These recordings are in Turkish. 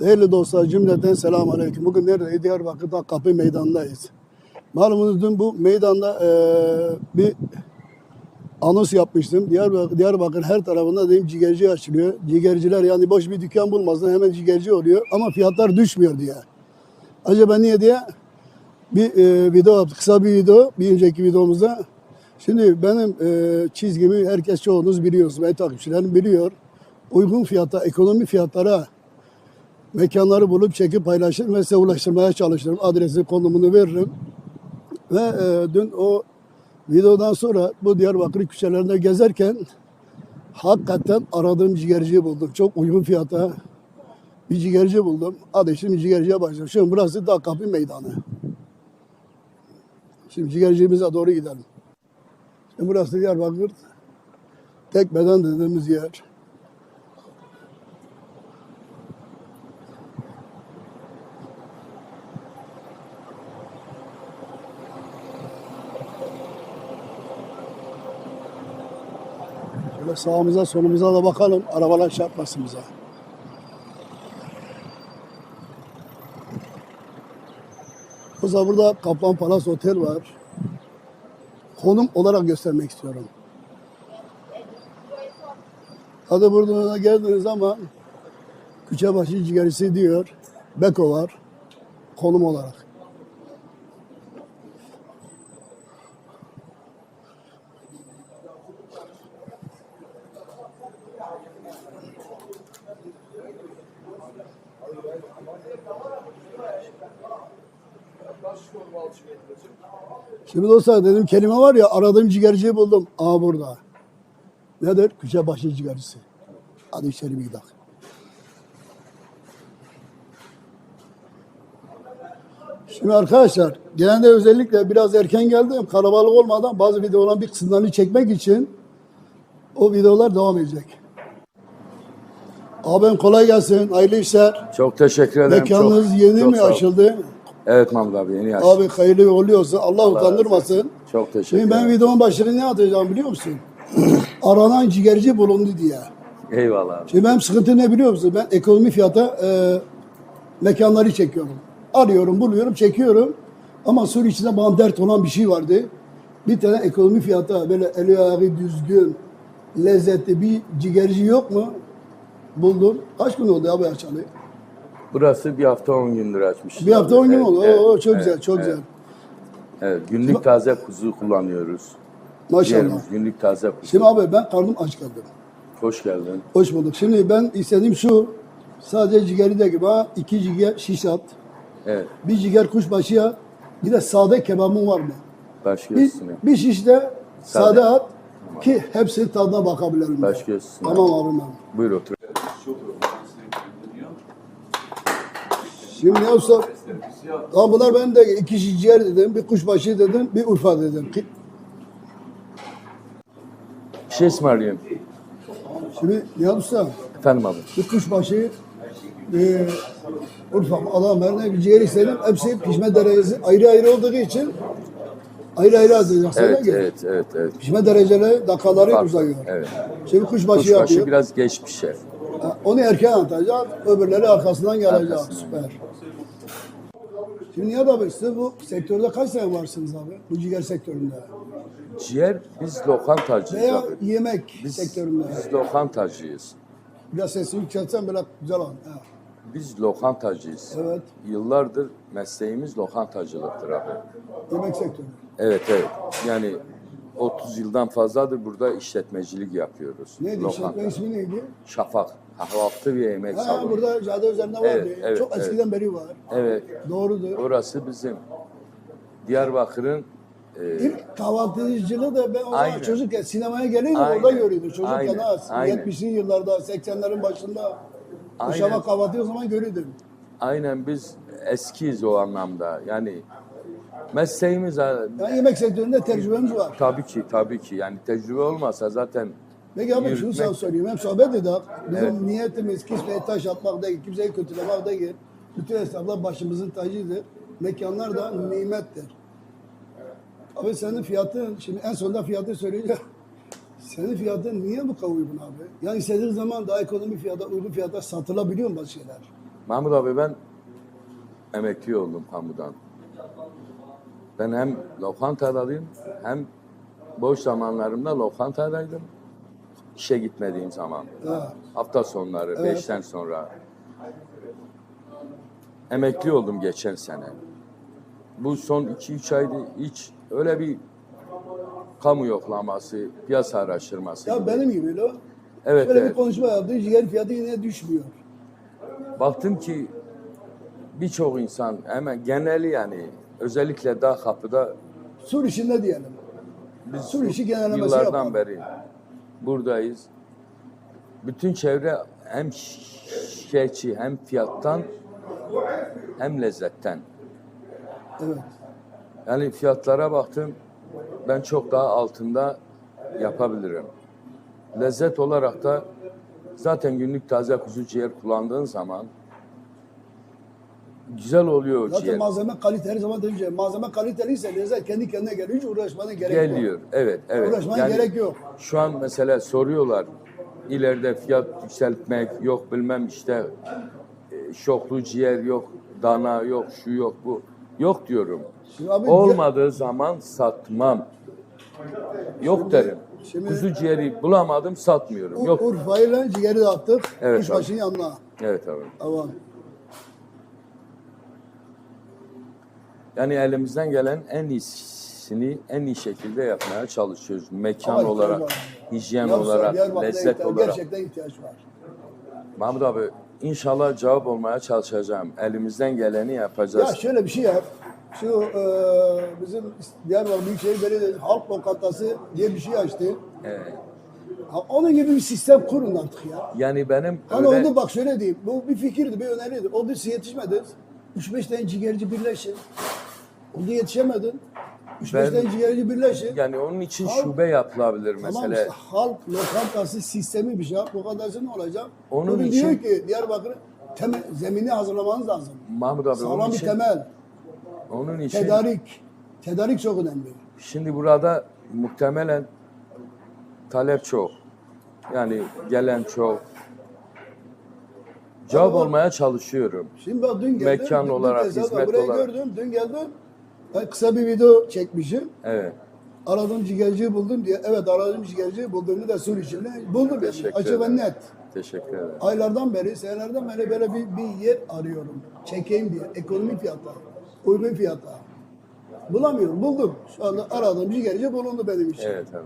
Değerli dostlar cümleten selamun aleyküm. Bugün neredeyiz? Diyarbakır'da kapı meydanındayız. Malumunuz dün bu meydanda eee, bir anons yapmıştım. Diyarbakır, Diyarbakır her tarafında dedim cigerci açılıyor. Cigerciler yani boş bir dükkan bulmazdan hemen cigerci oluyor. Ama fiyatlar düşmüyor diye. Acaba niye diye bir eee, video yaptık. Kısa bir video. Bir önceki videomuzda. Şimdi benim eee, çizgimi herkes çoğunuz biliyorsunuz. Ve takipçilerim biliyor. Uygun fiyata, ekonomi fiyatlara mekanları bulup çekip paylaşır ve size ulaştırmaya çalışırım. Adresi, konumunu veririm. Ve e, dün o videodan sonra bu Diyarbakır küçelerinde gezerken hakikaten aradığım ciğerciyi buldum. Çok uygun fiyata bir ciğerci buldum. Hadi şimdi ciğerciye başlayalım. Şimdi burası da kapı meydanı. Şimdi ciğercimize doğru gidelim. Şimdi burası Diyarbakır tek beden dediğimiz yer. Sağımıza solumuza da bakalım. Arabalar çarpmasın bize. Zaman burada Kaplan Palas Otel var. Konum olarak göstermek istiyorum. Hadi burada geldiğiniz zaman Küçebaşı ciğerisi diyor. Beko var. Konum olarak. Şimdi dostlar dedim kelime var ya aradığım ciğerciyi buldum. Aa burada. Nedir? Küçebaşı ciğerisi. Hadi içeri bir gidelim. Şimdi arkadaşlar genelde özellikle biraz erken geldim. Kalabalık olmadan bazı videoların bir kısımlarını çekmek için o videolar devam edecek. Abim kolay gelsin. Hayırlı işler. Çok teşekkür ederim. Mekanınız çok, yeni çok mi açıldı? Evet Mahmut abi yeni açtı. Abi hayırlı oluyorsa Allah, Allah razı utandırmasın. olsun. Çok teşekkür Şimdi ben ederim. videonun başlığını ne atacağım biliyor musun? Aranan ciğerci bulundu diye. Eyvallah abi. Şimdi benim sıkıntı ne biliyor musun? Ben ekonomi fiyata e, mekanları çekiyorum. Arıyorum, buluyorum, çekiyorum. Ama sur içinde bana dert olan bir şey vardı. Bir tane ekonomi fiyata böyle eli ayağı düzgün, lezzetli bir ciğerci yok mu? Buldum. Kaç gün oldu abi açalı? Burası bir hafta 10 gündür açmış. Bir hafta on gün Evet, oldu. evet, Oo, çok evet, güzel, çok evet, güzel. Evet, günlük taze kuzu kullanıyoruz. Maşallah. Ciğerimiz günlük taze kuzu. Şimdi abi ben karnım aç kaldım. Hoş geldin. Hoş bulduk. Şimdi ben istediğim şu. Sadece ciğeri de gibi ha. iki ciğer şiş at. Evet, Bir ciğer kuşbaşı at. Bir de sade kebabın var mı? baş Bir, bir şiş de sade, Sade. at ki hepsi tadına bakabilirim. ben. Baş göğsüne. Tamam abim. Buyur otur. Şimdi ne olsa Tamam bunlar ben de iki ciğer dedim, bir kuşbaşı dedim, bir Urfa dedim. Ki- Bir şey ısmarlayayım. Şimdi Nihat Usta, Efendim abi. bir kuşbaşı, bir Urfa, adam ben bir ciğer istedim. Hepsi pişme derecesi ayrı ayrı olduğu için ayrı ayrı hazırlayacaksın. Evet, evet, evet, evet. Pişme dereceleri, dakikaları Farklı, uzayıyor. Evet. Şimdi kuşbaşı, Kuşbaşı yapıyor. biraz geç pişer. Ha, Onu erken atacak, öbürleri arkasından gelecek. Arkasından. Süper. Şimdi Nihat abi siz bu sektörde kaç sene varsınız abi? Bu ciğer sektöründe. Ciğer biz lokantacıyız Veya abi. yemek Biz, sektöründe. biz lokantacıyız. Biraz sesini yükseltsen böyle güzel an. Ha, Biz lokantacıyız. Evet. Yıllardır mesleğimiz lokantacılıktır abi. Yemek sektörü. Evet evet. Yani 30 yıldan fazladır burada işletmecilik yapıyoruz. Neydi Lokanta. işletme ismi neydi? Şafak. Kahvaltı ve yemek Ha, salonu. burada cadde üzerinde vardı. Evet, evet, Çok evet. eskiden beri var. Evet. Doğrudur. Orası bizim. Diyarbakır'ın e, İlk kahvaltıcılığı da ben o zaman çocukken sinemaya Aynen. orada görüyordum. Çocukken Aynen. 70'li yıllarda, 80'lerin başında Aynen. Uşak'a kahvaltı o zaman görüyordum. aynen biz eskiyiz o anlamda. Yani mesleğimiz Yani yemek sektöründe tecrübemiz var. tabii ki tabii ki yani tecrübe olmasa zaten Peki abi şunu sana söyleyeyim. Hem sohbet edelim. Bizim Evet. niyetimiz kimseye taş atmak değil, kimseyi kötülemek değil. Bütün esnaflar başımızın tacıdır. Mekanlar da nimettir. Abi senin fiyatın, şimdi en sonunda fiyatı söyleyeceğim. Senin fiyatın niye bu kadar uygun abi? Yani istediğin zaman daha ekonomi fiyata, uygun fiyata satılabiliyor mu bazı şeyler? Mahmut abi ben emekli oldum kamudan. Ben hem lokantadayım hem boş zamanlarımda lokantadaydım. İşe gitmediğim zaman. Ha. Hafta sonları, Evet. beşten sonra. Emekli oldum geçen sene. Bu son iki üç ayda hiç öyle bir kamu yoklaması, piyasa araştırması. Ya gibi. benim gibi lo. Evet, Şöyle evet. bir konuşma yaptı. Ciğer fiyatı yine düşmüyor. Baktım ki birçok insan hemen geneli yani özellikle daha kapıda Sur işinde diyelim. biz Sur işi genellemesi yıllardan yapalım. beri buradayız. Bütün çevre hem şikayetçi hem fiyattan hem lezzetten. Evet. Yani fiyatlara baktım ben çok daha altında yapabilirim. Lezzet olarak da zaten günlük taze kuzu ciğer kullandığın zaman güzel oluyor Zaten ciğer. malzeme kaliteli her zaman demişler. Malzeme kaliteliyse lezzet kendi kendine geliyor. Hiç uğraşmana gerek yok. Geliyor. Evet, evet. Uğraşmana gerek yok. Şu an mesela soruyorlar ileride fiyat yükseltmek yok bilmem işte e, şoklu ciğer yok, dana yok, şu yok bu. Yok diyorum. Şimdi abi Olmadığı zaman satmam. Yok derim. şimdi- Kuzu ciğeri bulamadım satmıyorum. Ur- Yok. Urfa'yla ciğeri de attık. Evet, Kuşbaşı'nın yanına. Evet abi. Tamam. Yani elimizden gelen en iyisini en iyi şekilde yapmaya çalışıyoruz. Mekan Ama olarak, var. hijyen Yoksa olarak, lezzet ihtiyaç- olarak. Gerçekten ihtiyaç var. Mahmut abi inşallah cevap olmaya çalışacağım. Elimizden geleni yapacağız. Ya şöyle bir şey yap. Şu e, bizim Diyarbakır Büyükşehir Belediyesi Halk Lokantası diye bir şey açtı. Evet. Ha, onun gibi bir sistem kurun artık ya. Yani benim Hani öyle oldu bak şöyle diyeyim. Bu bir fikirdi, bir öneriydi. Oldu siz yetişmediniz. 3-5 tane ciğerci birleşin. Oldu yetişemedin. 3-5 Ben- tane ciğerci birleşin. yani onun için Halk- şube yapılabilir Tamam mesela. işte halk lokantası sistemi bir şey. Halk lokantası ne olacak? Onun Bugün için- diyor ki Diyarbakır temel, zemini hazırlamanız lazım. Mahmut abi Sağlam onun bir için, temel. onun için Tedarik. Tedarik çok önemli. şimdi burada muhtemelen talep çok. Yani gelen çok. Cevap Ama- olmaya çalışıyorum. Şimdi bak dün geldim. Mekan dün olarak, tesadüfen hizmet burayı olarak. gördüm. Dün geldim. Ben kısa bir video çekmişim. Evet. Aradığım ciğerciyi buldum diye. Evet aradığım ciğerciyi bulduğumu da sur içinde buldum. Teşekkür Açık ve net. Teşekkür ederim. Aylardan beri, senelerden beri böyle bir, bir yer arıyorum. Çekeyim diye. Ekonomik fiyata. Uygun fiyata. Bulamıyorum. Buldum. Şu anda aradığım ciğerci bulundu benim için. Evet abi.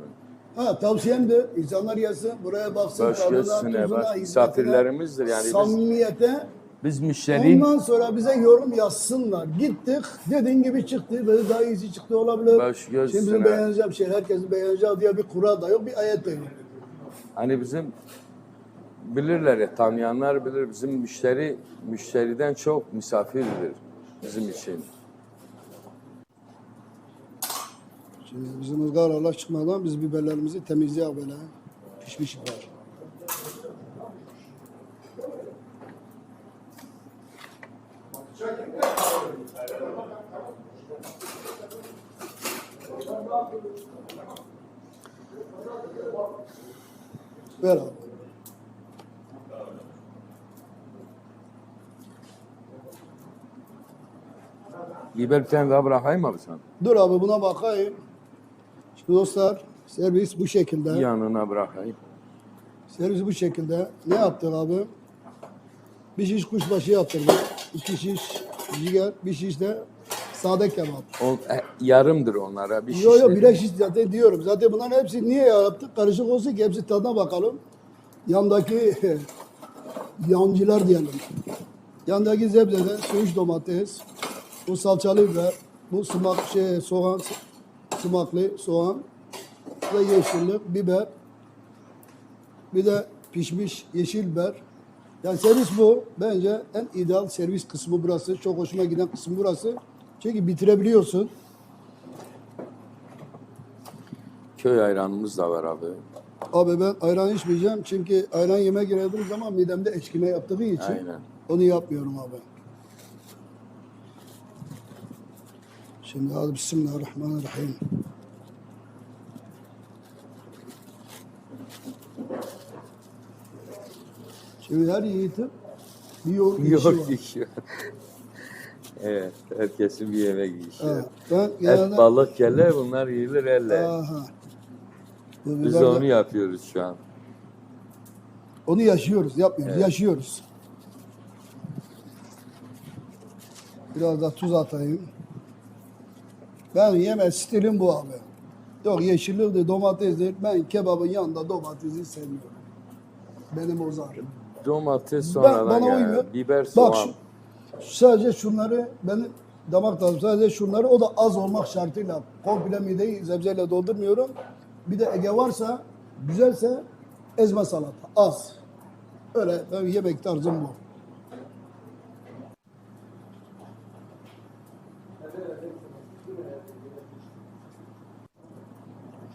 Ha tavsiyem de insanlar gelsin, buraya baksın, tadına, tuzuna, hizmetine, misafirlerimizdir yani biz- Samimiyete. Biz müşteri Ondan sonra bize yorum yazsınlar. Gittik, dediğin gibi çıktı, böyle daha iyisi çıktı olabilir. Baş Şimdi bizim beğeneceğim şey, herkesin beğeneceği diye bir kural da yok, bir ayet de yok. hani bizim bilirler ya tanıyanlar bilir bizim müşteri müşteriden çok misafirdir bizim için. Şimdi bizim ızgaralar çıkmadan biz biberlerimizi temizleyelim böyle. Pişmiş biber. Ver abi. Biber bir tane daha bırakayım abi sen? Dur abi buna bakayım. Dostlar servis bu şekilde. Yanına bırakayım. Servis bu şekilde. Ne yaptık abi? Bir şiş kuşbaşı yaptırdık. iki şiş ciğer, bir şiş de sade kebap. O, e, yarımdır onlara bir Yo yo şişleri. birer şiş zaten diyorum. Zaten bunların hepsi niye yaptık? Karışık olsun ki hepsi tadına bakalım. Yandaki yancılar diyelim. Yandaki zebzeden söğüş domates, bu salçalı biber, bu sumak şey soğan, sumaklı soğan, da yeşillik, biber, bir de pişmiş yeşil biber. Yani servis bu. Bence en ideal servis kısmı burası. Çok hoşuma giden kısmı burası. Çünkü bitirebiliyorsun. Köy ayranımız da var abi. Abi ben ayran içmeyeceğim çünkü ayran yeme girdiğim zaman midemde eşkime yaptığı için Aynen. onu yapmıyorum abi. Şimdi hadi Bismillahirrahmanirrahim. Şimdi her yiğitin Bir işi Yok var. işi var. evet, herkesin bir yemek işi. Evet. Ben Et, balık, kelle bunlar yiyilir elle. Aha. Bu Biz de- onu yapıyoruz şu an. Onu yaşıyoruz, yapmıyoruz, Evet. yaşıyoruz. Biraz da tuz atayım. Ben yeme stilim bu abi. Yok yeşilliktir, domatesdir. Ben kebabın yanında domatesi sevmiyorum. Benim o zaten. Domates Ben, sonradan bana gelen, uymuyor. biber, Bak soğan. şu, sadece şunları benim damak tadım sadece şunları o da az olmak şartıyla komple mideyi sebzeyle doldurmuyorum. Bir de Ege varsa güzelse ezme salata az. Öyle ben yemek tarzım bu.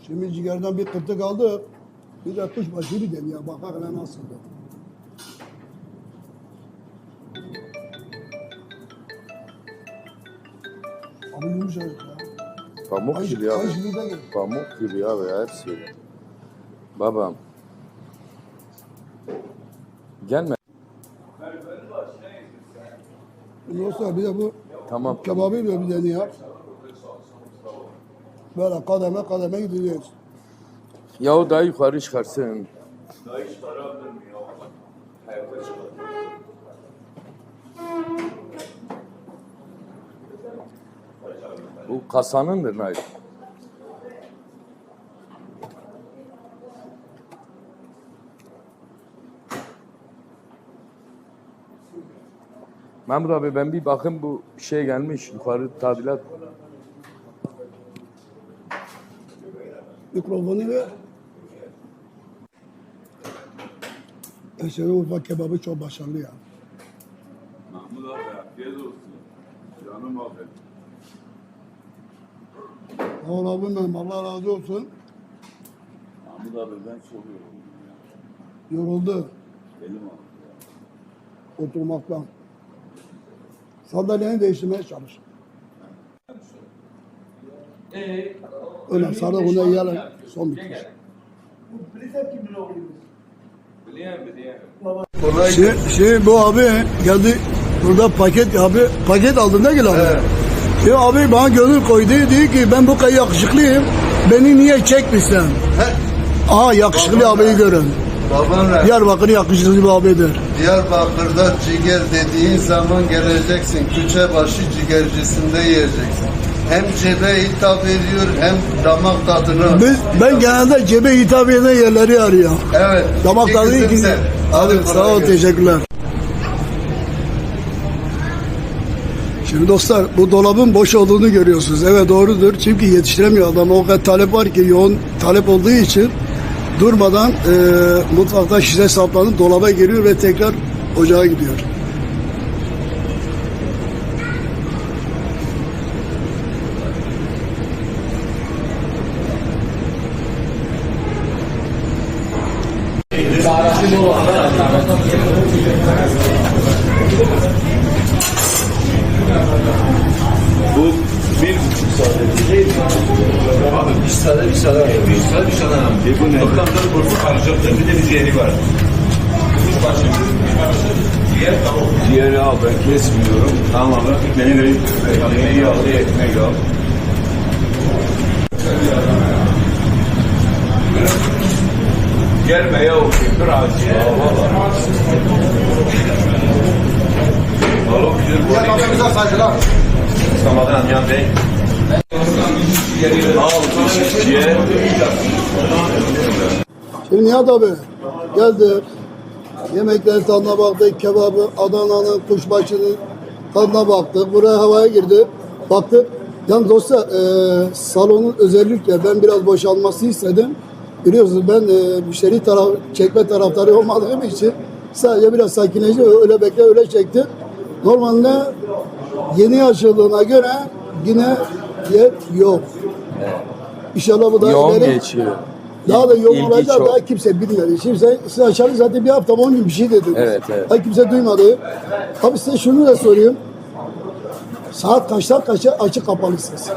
Şimdi ciğerden bir kırtık aldık. Bir de kuşbaşı bir deniyor. Bak hele nasıl. Abi yumuşacık ya. Pamuk Ay, gibi ya. ay şimdi de gel. Pamuk gibi ya be hepsi öyle. Babam. Gelme. Yoksa bir de bu Tamam. kebabı da bir deniyor. Böyle kademe kademe gideceğiz. Yahu daha yukarı çıkarsın. Bu kasanındır Nail. Mahmut abi ben bir bakın bu şey gelmiş yukarı tadilat. Mikrofonu ver. Eşeri Urfa kebabı çok başarılı ya. Mahmut abi afiyet olsun. Canım abi. Ol abim benim. Allah razı olsun. Mahmut abi ben çok yoruldum ya. Yoruldu Belim ağrıyor. oturmaktan. Sandalyeni değiştirmeye çalış. Öyle sarı buna yiyelim. Son bir kez. Şimdi, şimdi bu abi geldi burada paket abi paket aldı ne gel abi? Şimdi abi bana gönül koydu diyor ki ben bu kadar yakışıklıyım beni niye çekmişsin? Aha yakışıklı abiyi görün. Rahmetli. Diyarbakır yakışıklı bir abidir. Diyarbakır'da ciğer dediğin zaman geleceksin. Küçebaşı ciğercisinde yiyeceksin. Hem cebe hitap ediyor hem damak tadına. Biz, ben genelde cebe hitap eden yerleri arıyorum. Evet. Damak tadı ikisi. Hadi sağ ol teşekkürler. Şimdi dostlar bu dolabın boş olduğunu görüyorsunuz. Evet doğrudur. Çünkü yetiştiremiyor adam. O kadar talep var ki yoğun talep olduğu için durmadan e, mutfakta şişe saplanıp dolaba giriyor ve tekrar ocağa gidiyor. Bu bir buçuk saat. Abi bir saat bir saat. Bir saat bir saat. E bu ne? Toplamda kursu karışıktır. Bir de bir ciğeri var. Ciğer tavuk. Ciğeri al ben kesmiyorum. Tamam abi. Ekmeği vereyim. Ekmeği al. Ekmeği al. Gelme ya o biraz. Balık güzel. Ramazan Amcan Bey. Al bir ciğer. Şimdi Nihat abi geldi. Yemeklerin tadına baktık. Kebabı, Adana'nın, kuşbaşının tadına baktık. Buraya havaya girdi. Baktık. Yani dostlar e, salonun özellikle ben biraz boşalmasını istedim. Biliyorsunuz ben e, müşteri taraf, çekme taraftarı olmadığım için sadece biraz sakinleşti. Öyle bekle öyle çekti. Normalde yeni açıldığına göre yine yer yok. İnşallah bu da Yoğun ileri- geçiyor. daha da yoğun İlgi olacak çok. daha kimse bilmiyor. Şimdi sen, siz aşağı zaten bir hafta on gün bir şey dediniz. Evet, evet. Hayır kimse duymadı. Abi size şunu da sorayım. Saat kaçtan kaça açık kapalısınız?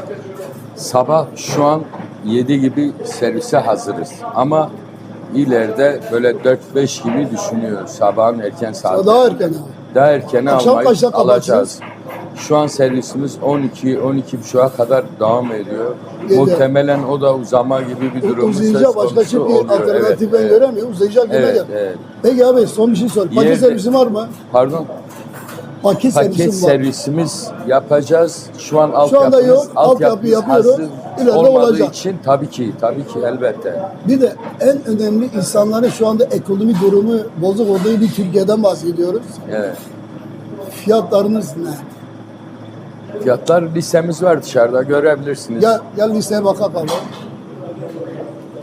Sabah şu an 7 gibi servise hazırız. Ama ileride böyle 4-5 gibi düşünüyoruz sabahın erken saat. Daha erken. Daha erkene Akşam almayı kaçta alacağız. Şu an servisimiz 12 12 buçuğa kadar devam ediyor. Yedi. Muhtemelen o da uzama gibi bir durum Uzayacak başka şimdi oluyor. alternatif Evet, ben evet. göremiyorum. Uzayacak gibi Evet, evet. Peki abi son bir şey sor. Paket Yerde- servisi var mı? Pardon. Paket, Paket servisi var. servisimiz yapacağız. Şu an anda altyapımız, yok, altyapı altyapımız yapıyoruz. İleride olmadığı olacak. için tabii ki, tabii ki elbette. Bir de en önemli insanların şu anda ekonomi durumu bozuk olduğu bir Türkiye'den bahsediyoruz. Evet. Fiyatlarınız ne? Fiyatlar listemiz var dışarıda görebilirsiniz. Gel, gel listeye bakalım abi.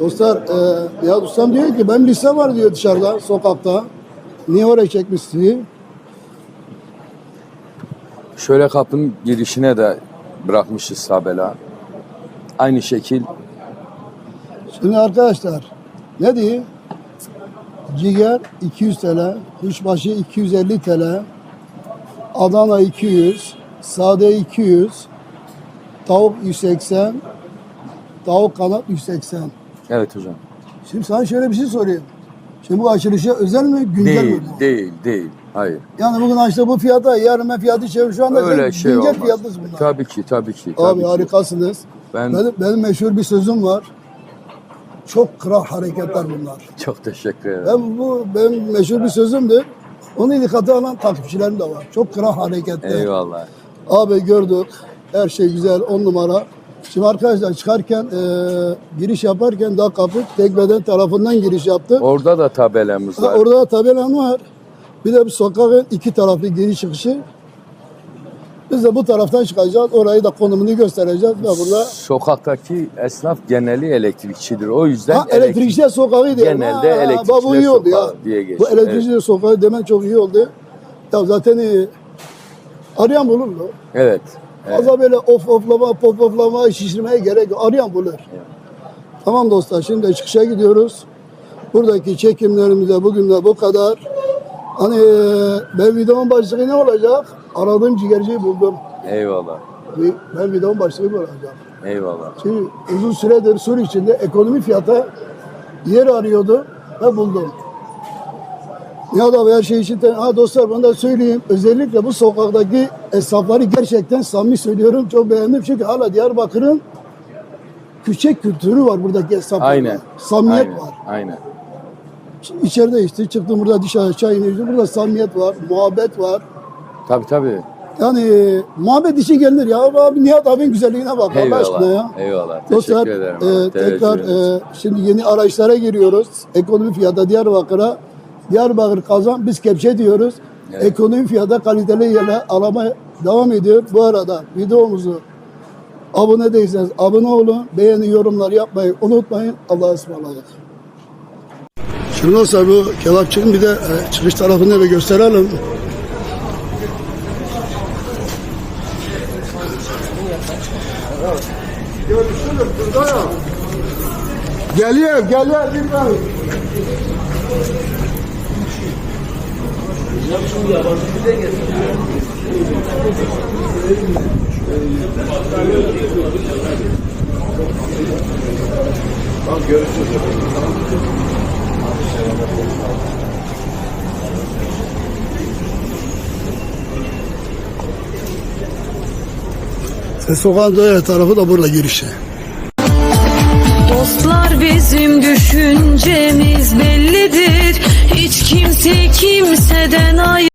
Dostlar, e, ya ustam diyor ki ben liste var diyor dışarıda, sokakta. Niye oraya çekmişsin? Şöyle kapının girişine de bırakmışız tabela. Aynı şekil Şimdi arkadaşlar, ne diyor? Ciger 200 TL, kuşbaşı 250 TL, Adana 200, sade 200, tavuk 180, tavuk kanat 180. evet hocam. Şimdi sana şöyle bir şey sorayım. Şimdi bu açılışa özel mi, güncel Değil, mi? bu? değil, değil. Hayır. Yani bugün açtı bu fiyata, yarın ben fiyatı çevir. Şu anda Öyle şey güncel olmaz. fiyatınız bunlar. Tabii ki, tabii ki. Tabii Abi ki. harikasınız. Ben Benim, benim meşhur bir sözüm var. Çok kral hareketler bunlar. çok teşekkür ederim. Ben bu benim meşhur bir sözümdür. Onu dikkate alan takipçilerim de var. Çok kral hareketler. Eyvallah. Abi gördük. Her şey güzel. On numara. Şimdi arkadaşlar çıkarken e, giriş yaparken daha kapı tekbeden tarafından giriş yaptı. Orada da tabelamız Ha, var. orada da tabelam var. Bir de bir sokakın iki taraflı giriş çıkışı. Biz de bu taraftan çıkacağız. Orayı da konumunu göstereceğiz. Ve burada Sokaktaki esnaf geneli elektrikçidir. O yüzden ha, elektrikçiler sokağı diye. Genelde elektrikçiler bu sokağı diye geçiyor. Bu elektrikçiler sokağı demen çok iyi oldu. Ya zaten e, arayan bulur mu? Evet. evet. Fazla böyle of oflama, pop oflama, şişirmeye gerek yok. Arayan bulur. Tamam dostlar şimdi çıkışa gidiyoruz. Buradaki çekimlerimize bugün de bu kadar. Hani ben videonun başlığı ne olacak? Aradığım ciğerciyi buldum. Eyvallah. Ben videonun başlığı bu olacak. Eyvallah. Şimdi uzun süredir Sur içinde ekonomi fiyata yer arıyordu ve buldum. Ya da her şey için ha dostlar bunu da söyleyeyim. Özellikle bu sokaktaki esnafları gerçekten samimi söylüyorum. Çok beğendim çünkü hala Diyarbakır'ın küçük kültürü var buradaki esnaflarda. Aynen. Samimiyet Aynen. var. Aynen. Şimdi içeride işte çıktım burada dışarı çay iniyoruz. Burada samimiyet var, muhabbet var. Tabii tabii. Yani muhabbet için gelinir ya. Abi Nihat abinin güzelliğine bak Allah aşkına ya. Eyvallah. Eyvallah. Dostlar Teşekkür ederim. e, abi. tekrar e, şimdi yeni araçlara giriyoruz. Ekonomi fiyata Diyarbakır'a. Diyarbakır kazan biz kepçe diyoruz. Evet. Ekonomi fiyata kaliteli yerler alamaya devam ediyor. Bu arada videomuzu abone değilseniz abone olun. Beğeni yorumlar yapmayı unutmayın. Allah'a ısmarladık. Şimdi dostlar bu kebapçının bir de e, çıkış tarafını bir gösterelim. Görüşürüz burada ya. Geliyor, geliyor tane. Ses sokağın diğer tarafı da burada girişi. Dostlar bizim düşüncemiz bellidir. Hiç kimse kimseden ayrı